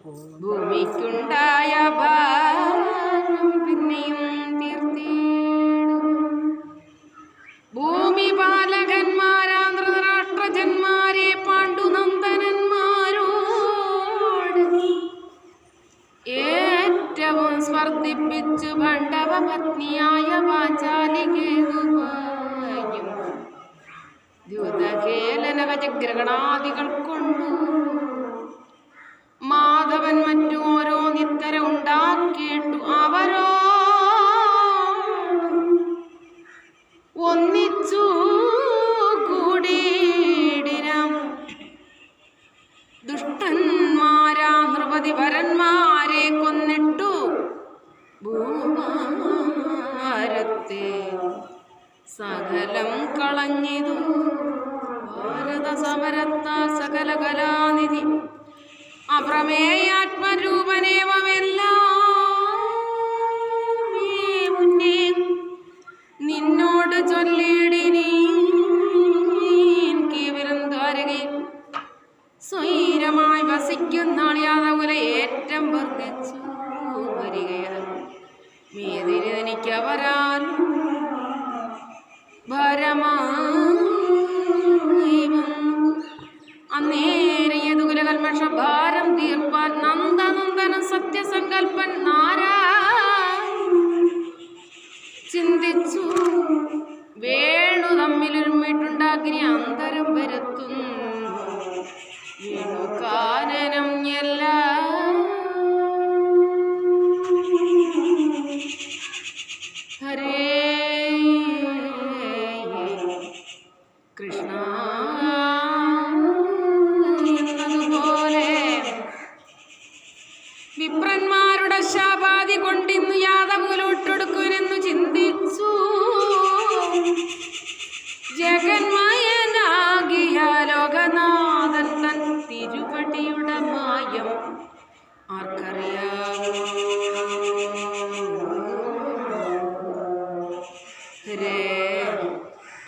ഭൂമിക്കുണ്ടായ ഭാരം പിന്നെയും തീർത്തേടും. ഭൂമി പാലകന്മാരാ ധൃതരാഷ്ട്രജന്മാരെ പാണ്ഡുനന്ദനന്മാരോട് ഏറ്റവും സ്വർദ്ധിപ്പിച്ചു ഭണ്ഡവ പത്നിയായ വാചാലികേതുവായും ദ്യുതകേലന ഗജഗ്രഹണാദികൾ കൊണ്ടു ഒന്നിച്ചു കൂടിയിടിനം. ദുഷ്ടന്മാരാ നൃപതി വരന്മാരെ കൊന്നിട്ടു ഭൂമാരത്തെ. സകലം കളഞ്ഞിതു ഭാരത സമരത്താ സകല കലാനിധി. അപ്രമേയാത്മരൂപനേവമെല്ലാം क्या वरान?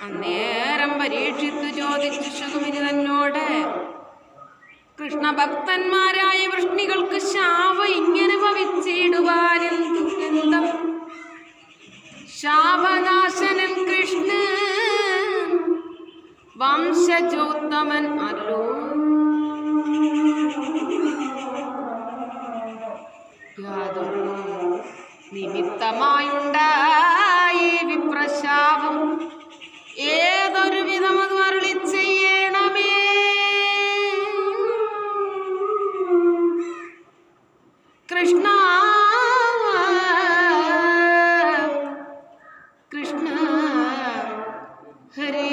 അന്നേരം പരീക്ഷിച്ചു ചോദിച്ചു തന്നോട് കൃഷ്ണഭക്തന്മാരായ വൃഷ്ണികൾക്ക് ശാവ ഇങ്ങനെ ഭവിച്ചിടുവാൻ എന്തം കൃഷ്ണ കൃഷ്ണൻ വംശജോത്തമൻ അല്ലോ. യാതൊരു കൃഷ്ണ കൃഷ്ണ ഹരേ